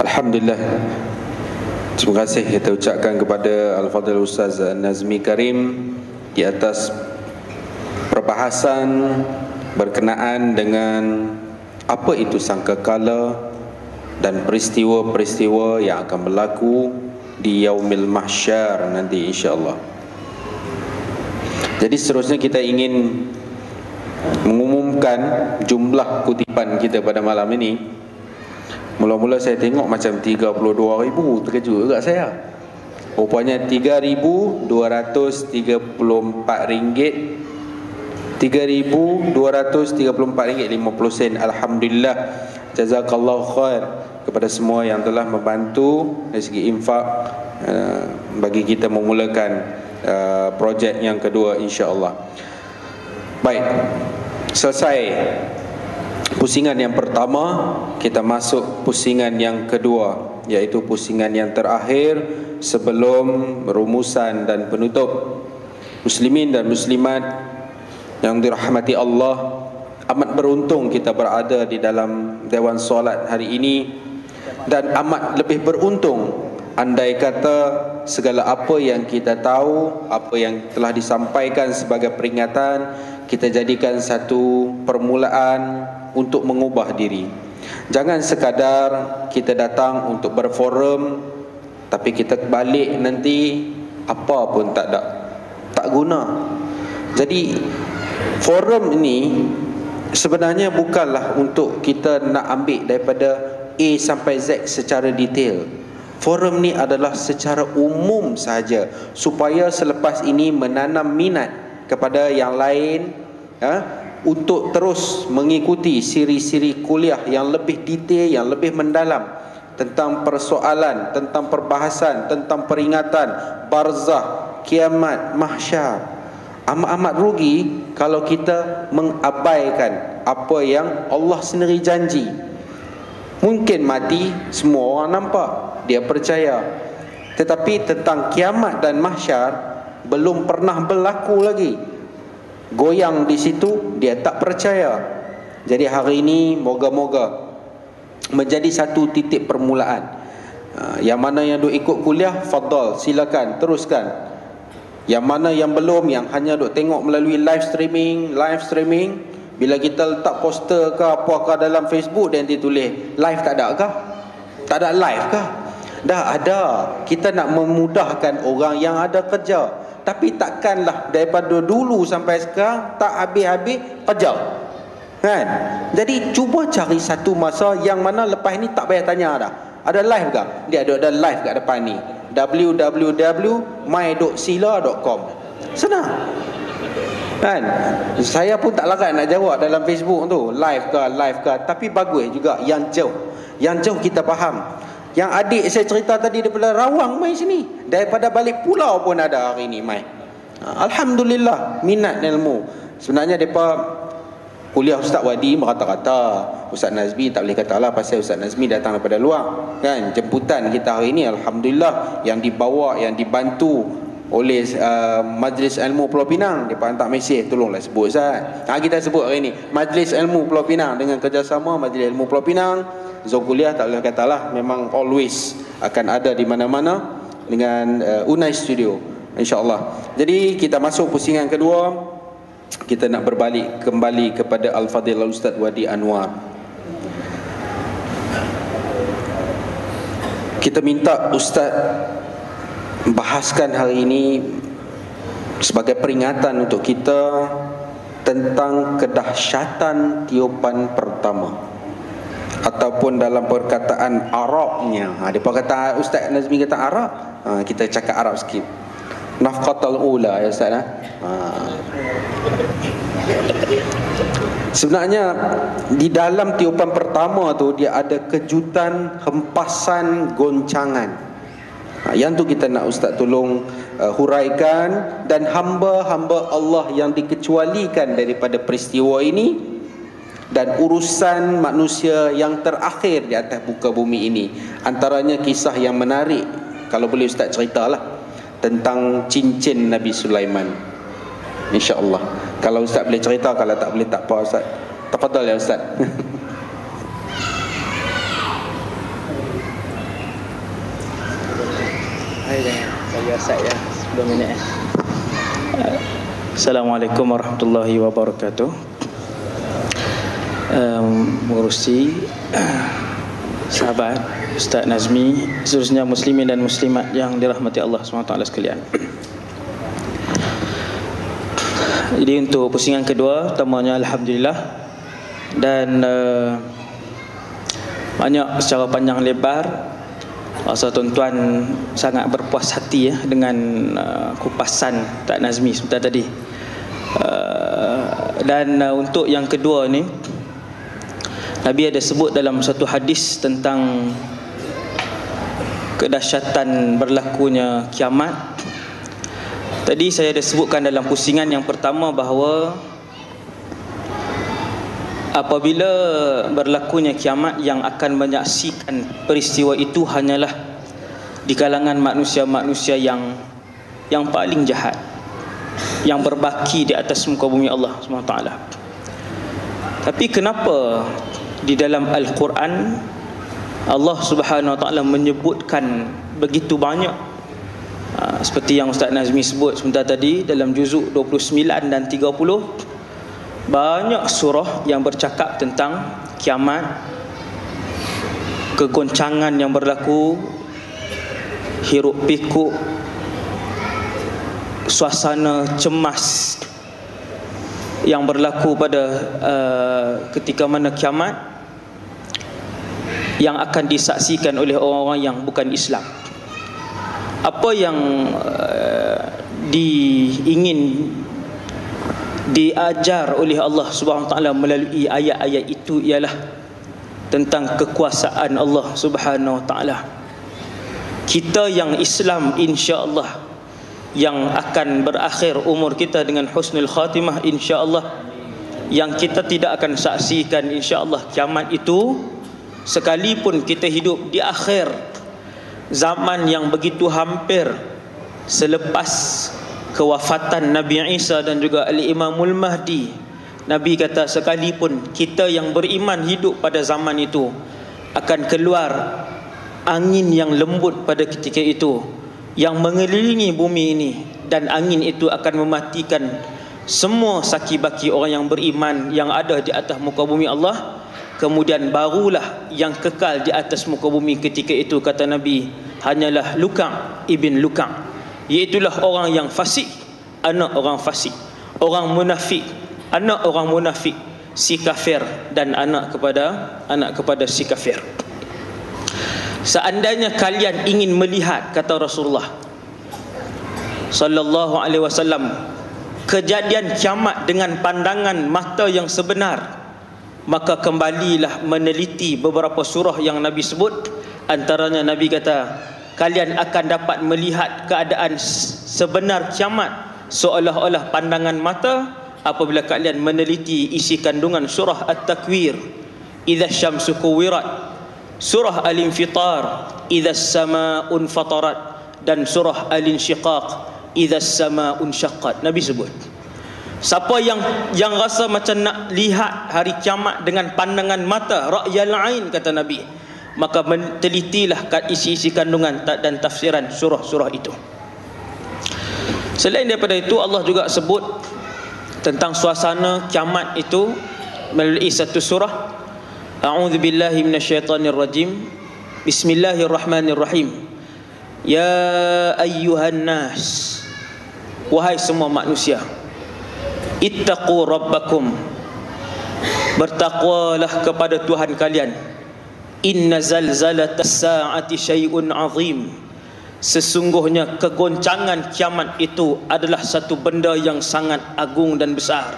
Alhamdulillah. Terima kasih kita ucapkan kepada Al-Fadhil Ustaz Nazmi Karim Di atas perbahasan berkenaan dengan Apa itu sangkakala Dan peristiwa-peristiwa yang akan berlaku Di Yaumil Mahsyar nanti insyaAllah. Jadi seterusnya kita ingin Mengumumkan jumlah kutipan kita pada malam ini Mula-mula saya tengok macam 32 ribu Terkejut juga saya. Rupanya 3,234 ringgit. 3,234 ringgit 50 sen. Alhamdulillah. Jazakallah khair Kepada semua yang telah membantu Dari segi infak uh, Bagi kita memulakan uh, Projek yang kedua insyaAllah. Baik. Selesai Pusingan yang pertama Kita masuk pusingan yang kedua Iaitu pusingan yang terakhir Sebelum rumusan dan penutup. Muslimin dan muslimat Yang dirahmati Allah Amat beruntung kita berada di dalam Dewan Solat hari ini Dan amat lebih beruntung Andai kata segala apa yang kita tahu Apa yang telah disampaikan sebagai peringatan Kita jadikan satu permulaan untuk mengubah diri. Jangan sekadar kita datang untuk berforum tapi kita balik nanti apa pun tak ada. Tak guna. Jadi forum ini sebenarnya bukanlah untuk kita nak ambil daripada A sampai Z secara detail. Forum ni adalah secara umum saja supaya selepas ini menanam minat kepada yang lain ya, untuk terus mengikuti siri-siri kuliah yang lebih detail, yang lebih mendalam tentang persoalan, tentang perbahasan, tentang peringatan barzah, kiamat, mahsyar. Amat-amat rugi kalau kita mengabaikan apa yang Allah sendiri janji. Mungkin mati semua orang nampak, dia percaya. Tetapi tentang kiamat dan mahsyar belum pernah berlaku lagi goyang di situ dia tak percaya. Jadi hari ini moga-moga menjadi satu titik permulaan. Ha, yang mana yang duk ikut kuliah fadal silakan teruskan. Yang mana yang belum yang hanya duk tengok melalui live streaming live streaming bila kita letak poster ke apakah dalam Facebook dan ditulis live tak ada kah? Tak ada live kah? Dah ada. Kita nak memudahkan orang yang ada kerja tapi takkanlah daripada dulu sampai sekarang tak habis-habis kerja kan? Jadi cuba cari satu masa yang mana lepas ni tak payah tanya dah. Ada live ke? Dia ada ada live kat depan ni. www.my.sila.com senang. Kan? Saya pun tak larat nak jawab dalam Facebook tu. Live ke live ke. Tapi bagus juga. Yang jauh. Yang jauh kita faham yang adik saya cerita tadi daripada Rawang mai sini. Daripada balik pulau pun ada hari ni mai. Ha, Alhamdulillah minat ilmu. Sebenarnya depa kuliah Ustaz Wadi merata-rata. Ustaz Nazmi tak boleh kata lah pasal Ustaz Nazmi datang daripada luar. Kan jemputan kita hari ni Alhamdulillah yang dibawa, yang dibantu oleh uh, Majlis Ilmu Pulau Pinang Depa hantar mesej tolonglah sebut Ustaz. Ha kita sebut hari ni Majlis Ilmu Pulau Pinang dengan kerjasama Majlis Ilmu Pulau Pinang Zokuliah tak boleh katalah memang always akan ada di mana-mana dengan uh, Unai Studio insyaallah. Jadi kita masuk pusingan kedua kita nak berbalik kembali kepada Al-Fadhil Al-Ustaz Wadi Anwar. Kita minta Ustaz bahaskan hari ini sebagai peringatan untuk kita tentang kedahsyatan tiupan pertama ataupun dalam perkataan Arabnya. Ha dia perkataan Ustaz Nazmi kata Arab, ha, kita cakap Arab sikit. Nafqatul ula ya Ustaz ha? ha. Sebenarnya di dalam tiupan pertama tu dia ada kejutan hempasan goncangan. Ha, yang tu kita nak Ustaz tolong uh, huraikan dan hamba-hamba Allah yang dikecualikan daripada peristiwa ini dan urusan manusia yang terakhir di atas muka bumi ini. Antaranya kisah yang menarik. Kalau boleh ustaz ceritalah tentang cincin Nabi Sulaiman. Insyaallah. Kalau ustaz boleh cerita kalau tak boleh tak apa ustaz. Tafadhal ya ustaz saya 10 minit eh. Assalamualaikum warahmatullahi wabarakatuh. Um, mengurusi sahabat Ustaz Nazmi seterusnya muslimin dan muslimat yang dirahmati Allah SWT sekalian jadi untuk pusingan kedua pertamanya Alhamdulillah dan uh, banyak secara panjang lebar Rasa tuan-tuan sangat berpuas hati ya dengan uh, kupasan Tak Nazmi sebentar tadi. Uh, dan uh, untuk yang kedua ni Nabi ada sebut dalam satu hadis tentang kedahsyatan berlakunya kiamat. Tadi saya ada sebutkan dalam pusingan yang pertama bahawa apabila berlakunya kiamat yang akan menyaksikan peristiwa itu hanyalah di kalangan manusia-manusia yang yang paling jahat yang berbaki di atas muka bumi Allah SWT tapi kenapa di dalam Al-Quran Allah Subhanahu Wa Taala menyebutkan begitu banyak? Ha, seperti yang Ustaz Nazmi sebut sebentar tadi dalam juzuk 29 dan 30 banyak surah yang bercakap tentang kiamat kegoncangan yang berlaku hiruk pikuk suasana cemas yang berlaku pada uh, ketika mana kiamat yang akan disaksikan oleh orang-orang yang bukan Islam. Apa yang uh, diingin diajar oleh Allah Subhanahu taala melalui ayat-ayat itu ialah tentang kekuasaan Allah Subhanahu taala. Kita yang Islam insya-Allah yang akan berakhir umur kita dengan husnul khatimah insya-Allah yang kita tidak akan saksikan insya-Allah kiamat itu sekalipun kita hidup di akhir zaman yang begitu hampir selepas kewafatan Nabi Isa dan juga Al-Imamul Mahdi Nabi kata sekalipun kita yang beriman hidup pada zaman itu akan keluar angin yang lembut pada ketika itu yang mengelilingi bumi ini dan angin itu akan mematikan semua saki-baki orang yang beriman yang ada di atas muka bumi Allah. Kemudian barulah yang kekal di atas muka bumi ketika itu kata Nabi. Hanyalah Lukang ibn Lukang Iaitulah orang yang fasik Anak orang fasik. Orang munafik Anak orang munafik Si kafir Dan anak kepada Anak kepada si kafir. Seandainya kalian ingin melihat Kata Rasulullah Sallallahu alaihi wasallam Kejadian kiamat dengan pandangan mata yang sebenar Maka kembalilah meneliti beberapa surah yang Nabi sebut. Antaranya Nabi kata kalian akan dapat melihat keadaan sebenar kiamat. Seolah-olah pandangan mata apabila kalian meneliti isi kandungan surah At-Takwir. Idza syamsu kuwirat surah Al-Infitar. Idza samaun fatarat dan surah Al-Insyiqaq idza samaun syaqqat. Nabi sebut. Siapa yang yang rasa macam nak lihat hari kiamat dengan pandangan mata ra'yal ain kata Nabi maka telitilah isi-isi kandungan dan tafsiran surah-surah itu. Selain daripada itu Allah juga sebut tentang suasana kiamat itu melalui satu surah. A'udzu billahi minasyaitonir rajim. Bismillahirrahmanirrahim. Ya ayyuhan nas. Wahai semua manusia. Ittaqu rabbakum. Bertakwalah kepada Tuhan kalian Inna zalzalata sa'ati syai'un azim. Sesungguhnya kegoncangan kiamat itu adalah satu benda yang sangat agung dan besar.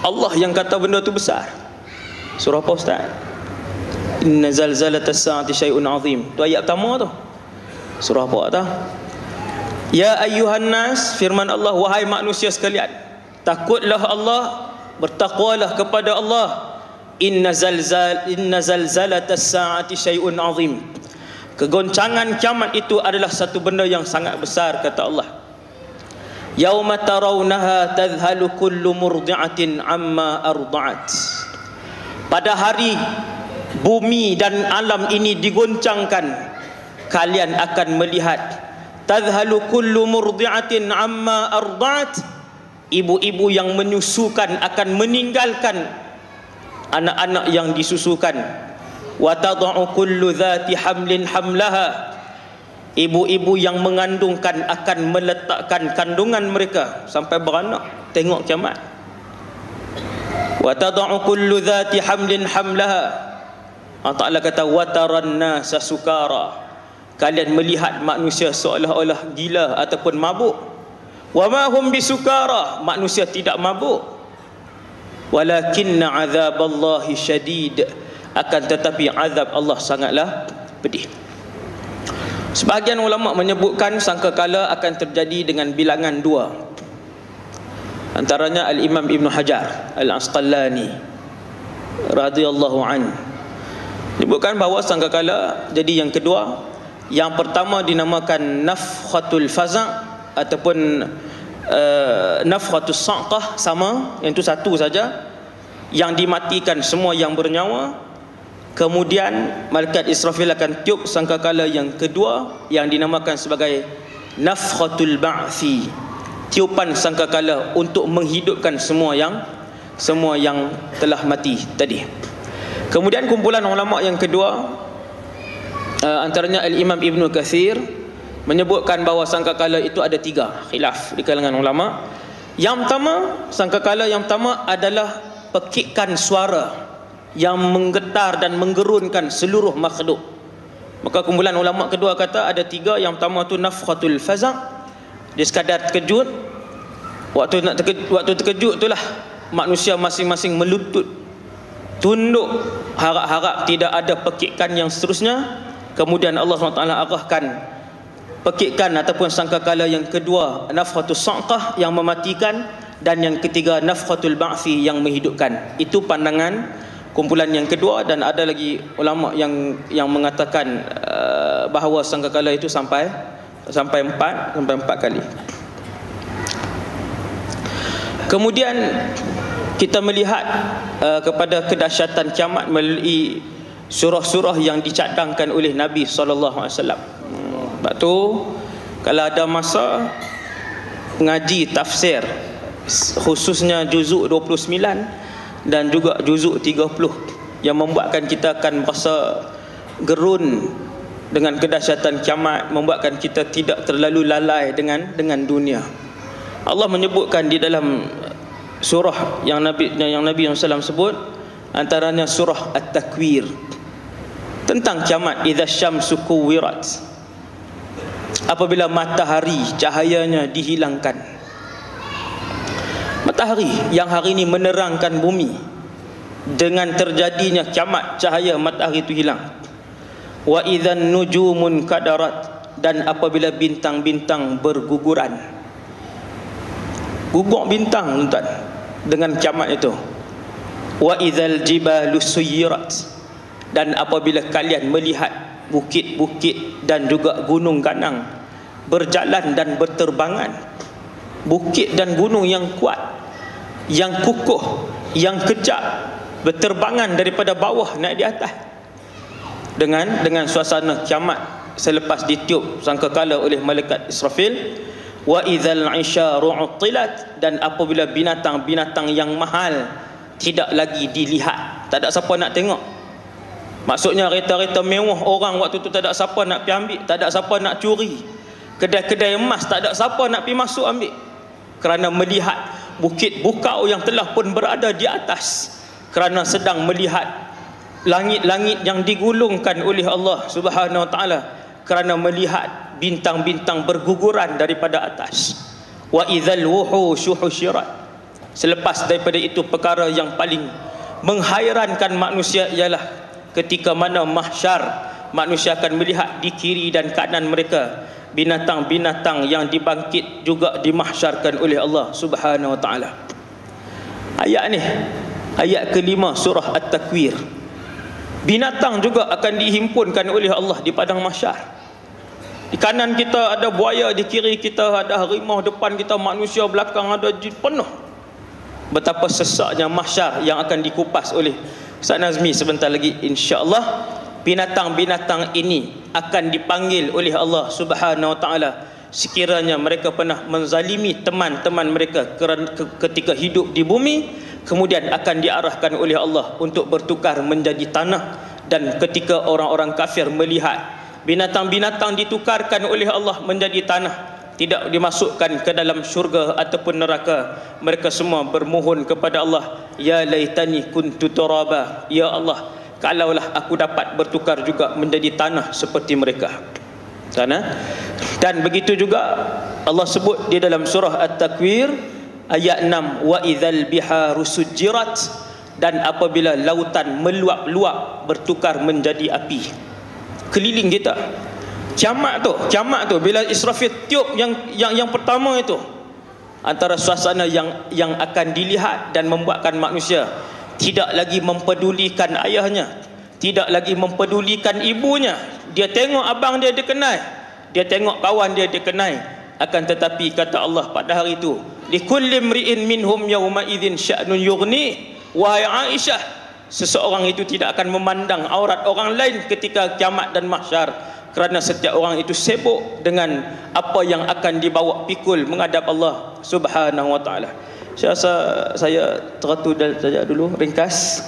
Allah yang kata benda itu besar. Surah apa Ustaz? Inna zalzalata sa'ati syai'un azim. Itu ayat pertama tu. Surah apa tu? Ya ayyuhan nas Firman Allah Wahai manusia sekalian Takutlah Allah Bertakwalah kepada Allah inna zalzal inna zalzalata saati syai'un azim. Kegoncangan kiamat itu adalah satu benda yang sangat besar kata Allah. Yauma tarawnaha tadhhalu kullu murdi'atin amma arda'at. Pada hari bumi dan alam ini digoncangkan kalian akan melihat tadhhalu kullu murdi'atin amma arda'at. Ibu-ibu yang menyusukan akan meninggalkan anak-anak yang disusukan. Wa tad'u kullu dhati hamlin hamlaha. Ibu-ibu yang mengandungkan akan meletakkan kandungan mereka sampai beranak. Tengok kiamat. Wa tad'u kullu dhati hamlin hamlaha. Allah Ta'ala kata wataran nasa sukara. Kalian melihat manusia seolah-olah gila ataupun mabuk. Wa ma hum bisukara. Manusia tidak mabuk walakinna azaballahi syadid. Akan tetapi azab Allah sangatlah pedih. Sebahagian ulama menyebutkan sangkakala akan terjadi dengan bilangan dua. Antaranya al-imam Ibn Hajar al-Asqalani radhiyallahu anhu Sebutkan bahawa sangkakala jadi yang kedua Yang pertama dinamakan nafkhatul faza' Ataupun uh, nafkhatul sa'qah sama Yang itu satu saja. Yang dimatikan semua yang bernyawa. Kemudian Malaikat Israfil akan tiup sangkakala yang kedua Yang dinamakan sebagai Nafkhatul ba'thi Tiupan sangkakala untuk menghidupkan semua yang Semua yang telah mati tadi. Kemudian kumpulan ulama yang kedua uh, antaranya Al-Imam Ibn Kathir menyebutkan bahawa sangkakala itu ada tiga khilaf di kalangan ulama. Yang pertama, sangkakala yang pertama adalah pekikan suara yang menggetar dan menggerunkan seluruh makhluk. Maka kumpulan ulama kedua kata ada tiga. Yang pertama tu nafkhatul faza' dia sekadar terkejut. Waktu nak terkejut, waktu terkejut itulah manusia masing-masing melutut tunduk harap-harap tidak ada pekikan yang seterusnya kemudian Allah SWT arahkan pekikan ataupun sangkakala yang kedua nafkhatul sa'qah yang mematikan dan yang ketiga nafkhatul ba'fi yang menghidupkan itu pandangan kumpulan yang kedua dan ada lagi ulama yang yang mengatakan uh, bahawa sangkakala itu sampai sampai empat sampai empat kali kemudian kita melihat uh, kepada kedahsyatan kiamat melalui surah-surah yang dicadangkan oleh Nabi sallallahu alaihi wasallam. Sebab tu kalau ada masa ngaji tafsir khususnya juzuk 29 dan juga juzuk 30 yang membuatkan kita akan merasa gerun dengan kedahsyatan kiamat membuatkan kita tidak terlalu lalai dengan dengan dunia. Allah menyebutkan di dalam surah yang Nabi yang Nabi yang SAW sebut antaranya surah At-Takwir tentang kiamat idza syamsu kuwirat apabila matahari cahayanya dihilangkan. Matahari yang hari ini menerangkan bumi. Dengan terjadinya kiamat cahaya matahari itu hilang. Wa idzan nujumun kadarat. Dan apabila bintang-bintang berguguran. Gugur bintang tuan dengan kiamat itu. Wa idzal jibalu suyirat. Dan apabila kalian melihat bukit-bukit dan juga gunung ganang berjalan dan berterbangan. Bukit dan gunung yang kuat yang kukuh yang kejap berterbangan daripada bawah naik di atas. Dengan dengan suasana kiamat selepas ditiup sangkakala oleh malaikat Israfil wa idzal isyaru utilat dan apabila binatang-binatang yang mahal tidak lagi dilihat tak ada siapa nak tengok. Maksudnya kereta-kereta mewah orang waktu tu tak ada siapa nak pergi ambil tak ada siapa nak curi kedai-kedai emas tak ada siapa nak pergi masuk ambil. Kerana melihat bukit bukau yang telah pun berada di atas. Kerana sedang melihat langit-langit yang digulungkan oleh Allah Subhanahu wa taala. Kerana melihat bintang-bintang berguguran daripada atas. Wa idzal wuhushu husyirat selepas daripada itu perkara yang paling menghairankan manusia ialah ketika mana mahsyar manusia akan melihat di kiri dan kanan mereka binatang-binatang yang dibangkit juga dimahsyarkan oleh Allah Subhanahu wa taala. Ayat ni ayat kelima surah at-takwir. Binatang juga akan dihimpunkan oleh Allah di padang mahsyar di kanan kita ada buaya, di kiri kita ada harimau, depan kita manusia, belakang ada jin penuh. Betapa sesaknya mahsyar yang akan dikupas oleh Ustaz Nazmi sebentar lagi insya-Allah binatang-binatang ini akan dipanggil oleh Allah Subhanahu Wa Taala. Sekiranya mereka pernah menzalimi teman-teman mereka ketika hidup di bumi kemudian akan diarahkan oleh Allah untuk bertukar menjadi tanah. Dan ketika orang-orang kafir melihat binatang-binatang ditukarkan oleh Allah menjadi tanah tidak dimasukkan ke dalam syurga ataupun neraka mereka semua bermohon kepada Allah ya laitani kuntu turaba. Ya Allah kalaulah aku dapat bertukar juga menjadi tanah seperti mereka. Tanah dan begitu juga Allah sebut di dalam surah At-Takwir ayat 6 wa idzal biharu sujirat dan apabila lautan meluap-luap bertukar menjadi api. Keliling kita. Kiamat tu kiamat tu bila Israfil tiup yang yang yang pertama itu antara suasana yang yang akan dilihat dan membuatkan manusia tidak lagi mempedulikan ayahnya tidak lagi mempedulikan ibunya. Dia tengok abang dia dikenal dia tengok kawan dia dikenal. Akan tetapi kata Allah pada hari itu likulli mri'in minhum yawma idzin sya'nun yughni. Wahai Aisyah seseorang itu tidak akan memandang aurat orang lain ketika kiamat dan mahsyar. Kerana setiap orang itu sibuk dengan apa yang akan dibawa pikul menghadap Allah Subhanahu wa taala saya rasa saya teratu saja dulu ringkas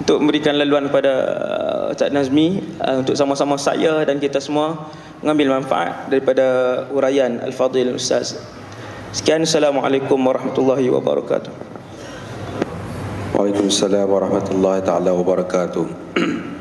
untuk memberikan laluan kepada uh, Ustaz Nazmi uh, untuk sama-sama saya dan kita semua mengambil manfaat daripada uraian Al-Fadhil Ustaz. Sekian Assalamualaikum warahmatullahi wabarakatuh. Waalaikumsalam warahmatullahi taala wabarakatuh.